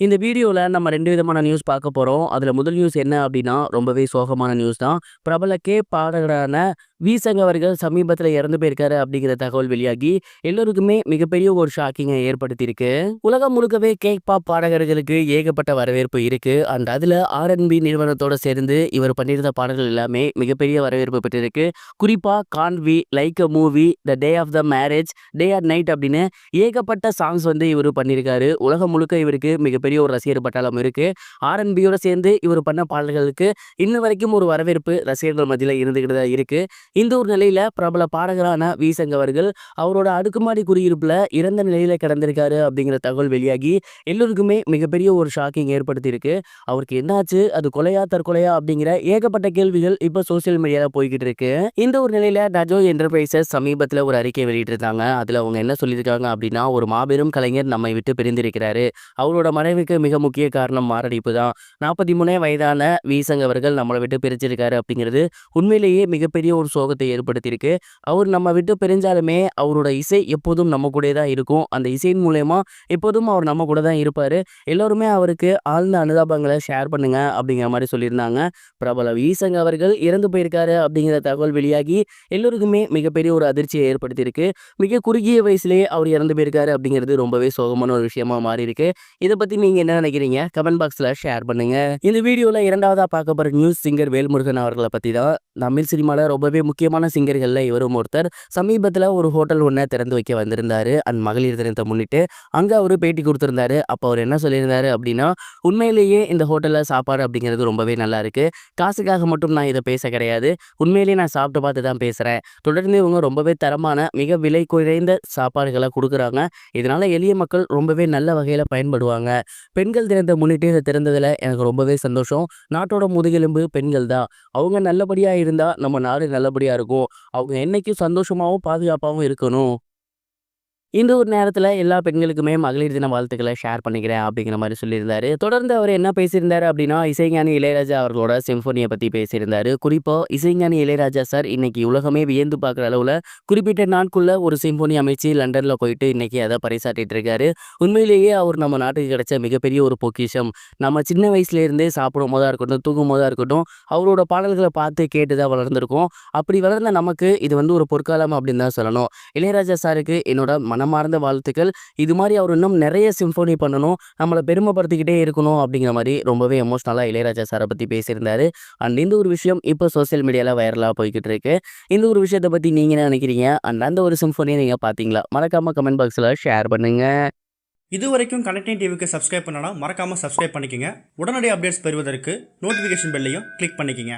இந்த வீடியோவில் நம்ம ரெண்டு விதமான நியூஸ் பார்க்க போகிறோம் அதில் முதல் நியூஸ் என்ன அப்படின்னா ரொம்பவே சோகமான நியூஸ் தான். பிரபல கே பாடகரான வீசங் அவர்கள் சமீபத்தில் இறந்து போயிருக்காரு அப்படிங்கிற தகவல் வெளியாகி எல்லோருக்குமே மிகப்பெரிய ஒரு ஷாக்கிங்கை ஏற்படுத்தியிருக்கு. உலகம் முழுக்கவே கேக் பாப் பாடகர்களுக்கு ஏகப்பட்ட வரவேற்பு இருக்கு. அண்ட் அதில் ஆர்என்பி நிறுவனத்தோட சேர்ந்து இவர் பண்ணியிருந்த பாடல்கள் எல்லாமே மிகப்பெரிய வரவேற்பு பெற்றிருக்கு. குறிப்பாக கான்வி like a movie the day of the marriage day or night அப்படின்னு ஏகப்பட்ட சாங்ஸ் வந்து இவர் பண்ணியிருக்காரு. உலகம் முழுக்க இவருக்கு மிகப்பெரிய ஒரு ரசிகர் பட்டாளம் இருக்கு. ஆர்என்பியோட சேர்ந்து இவர் பண்ண பாடல்களுக்கு இன்ன வரைக்கும் ஒரு வரவேற்பு ரசிகர்கள் மத்தியில் இருந்துகிட்டு தான் இருக்கு. இந்த ஒரு நிலையில பிரபல பாடகரான வீசங்க அவர்கள் அவரோட அடுக்குமாடி குடியிருப்புல இறந்த நிலையில கிடந்திருக்காரு அப்படிங்கிற தகவல் வெளியாகி எல்லோருக்குமே மிகப்பெரிய ஒரு ஷாக்கிங் ஏற்படுத்தியிருக்கு. அவருக்கு என்னாச்சு? அது கொலையா தற்கொலையா அப்படிங்கிற ஏகப்பட்ட கேள்விகள் இப்போ சோசியல் மீடியால போய்கிட்டு இருக்கு. இந்த ஒரு நிலையில டஜோ என்டர்பிரைசஸ் சமீபத்தில் ஒரு அறிக்கை வெளியிட்டிருந்தாங்க. அதுல அவங்க என்ன சொல்லியிருக்காங்க அப்படின்னா ஒரு மாபெரும் கலைஞர் நம்மை விட்டு பிரிந்திருக்கிறாரு. அவரோட மறைவுக்கு மிக முக்கிய காரணம் மாரடைப்பு தான். நாற்பத்தி மூணே வயதான வீசங்க அவர்கள் நம்மளை விட்டு பிரிச்சிருக்காரு அப்படிங்கிறது உண்மையிலேயே மிகப்பெரிய ஒரு சோகத்தை ஏற்படுத்தியிருக்கு. அவர் நம்ம விட்டு பிரிஞ்சாலுமே அவரோட இசை எப்போதும் நம்ம கூட தான் இருக்கும். அந்த இசையின் மூலயமா எப்போதும் அவர் நம்ம கூட தான் இருப்பார். எல்லோருமே அவருக்கு ஆழ்ந்த அனுதாபங்களை ஷேர் பண்ணுங்க அப்படிங்கிற மாதிரி சொல்லியிருந்தாங்க. பிரபல வீசங் அவர்கள் இறந்து போயிருக்காரு அப்படிங்கிற தகவல் வெளியாகி எல்லோருக்குமே மிகப்பெரிய ஒரு அதிர்ச்சியை ஏற்படுத்தியிருக்கு. மிக குறுகிய வயசுலேயே அவர் இறந்து போயிருக்காரு அப்படிங்கிறது ரொம்பவே சோகமான ஒரு விஷயமா மாறி இருக்கு இதை பற்றி நீங்கள் என்ன நினைக்கிறீங்க? கமெண்ட் பாக்ஸில் ஷேர் பண்ணுங்க. இந்த வீடியோவில் இரண்டாவதாக பார்க்க போற நியூஸ் சிங்கர் வேல்முருகன் அவர்களை பற்றி தான். தமிழ் சினிமாவில் ரொம்பவே முக்கியமான சிங்கர்களில் இவரும் ஒருத்தர். சமீபத்தில் ஒரு ஹோட்டல் ஒன்றை திறந்து வைக்க வந்திருந்தார். அண்ட் மகளிர் தினத்தை முன்னிட்டு அங்கே அவர் பேட்டி கொடுத்துருந்தாரு. அப்போ அவர் என்ன சொல்லியிருந்தாரு அப்படின்னா உண்மையிலேயே இந்த ஹோட்டலில் சாப்பாடு அப்படிங்கிறது ரொம்பவே நல்லா இருக்குது காசுக்காக மட்டும் நான் இதை பேச கிடையாது. உண்மையிலேயே நான் சாப்பிட்டு பார்த்து தான் பேசுகிறேன் தொடர்ந்து இவங்க ரொம்பவே தரமான மிக விலை குறைந்த சாப்பாடுகளை கொடுக்குறாங்க. இதனால் எளிய மக்கள் ரொம்பவே நல்ல வகையில் பயன்படுவாங்க. பெண்கள் தினத்தை முன்னிட்டு இதை திறந்ததில் எனக்கு ரொம்பவே சந்தோஷம். நாட்டோட முதுகெலும்பு பெண்கள் தான். அவங்க நல்லபடியாக இருந்தால் நம்ம நாடு நல்லபடியாக இருக்கும். அவங்க என்றைக்கும் சந்தோஷமாகவும் பாதுகாப்பாகவும் இருக்கணும். இந்த ஒரு நேரத்தில் எல்லா பெண்களுக்குமே மகளிர் தின வாழ்த்துக்களை ஷேர் பண்ணிக்கிறேன் அப்படிங்கிற மாதிரி சொல்லியிருந்தாரு. தொடர்ந்து அவர் என்ன பேசியிருந்தாரு அப்படின்னா இசைஞானி இளையராஜா அவர்களோட சிம்போனியை பற்றி பேசியிருந்தார். குறிப்பாக இசைஞானி இளையராஜா சார் இன்னைக்கு உலகமே வியந்து பார்க்குற அளவில் குறிப்பிட்ட நாட்குள்ளே ஒரு சிம்போனி அமைச்சு லண்டனில் போயிட்டு இன்னைக்கு அதை பறைசாட்டிட்டு இருக்காரு. உண்மையிலேயே அவர் நம்ம நாட்டுக்கு கிடைச்ச மிகப்பெரிய ஒரு பொக்கிஷம். நம்ம சின்ன வயசுலேருந்தே சாப்பிடும் போதா இருக்கட்டும் தூங்கும் போதா இருக்கட்டும் அவரோட பாடல்களை பார்த்து கேட்டு தான் வளர்ந்துருக்கோம். அப்படி வளர்ந்த நமக்கு இது வந்து ஒரு பொற்காலம் அப்படின்னு தான் சொல்லணும். இளையராஜா சாருக்கு என்னோட மனமார்ந்த வாழ்த்துக்கள். இது மாதிரி அவர் இன்னும் நிறைய சிம்ஃபோனி பண்ணணும். நம்மளை பெருமைப்படுத்திக்கிட்டே இருக்கணும் அப்படிங்கிற மாதிரி ரொம்பவே எமோஷ்னலாக இளையராஜா சாரை பற்றி பேசியிருந்தாரு. அண்ட் இந்த ஒரு விஷயம் இப்போ சோசியல் மீடியாவில் வைரலாக போய்கிட்டு இருக்கு. இந்த ஒரு விஷயத்தை பற்றி நீங்கள் என்ன நினைக்கிறீங்க? அண்ட் அந்த ஒரு சிம்ஃபோனியை நீங்கள் பார்த்தீங்களா மறக்காமல் கமெண்ட் பாக்ஸில் ஷேர் பண்ணுங்கள் இது வரைக்கும் கனெக்டிங் டிவிக்கு சப்ஸ்கிரைப் பண்ணனா மறக்காமல் சப்ஸ்கிரைப் பண்ணிக்கோங்க. உடனடி அப்டேட்ஸ் பெறுவதற்கு நோட்டிஃபிகேஷன் பெல்லையும் கிளிக் பண்ணிக்கோங்க.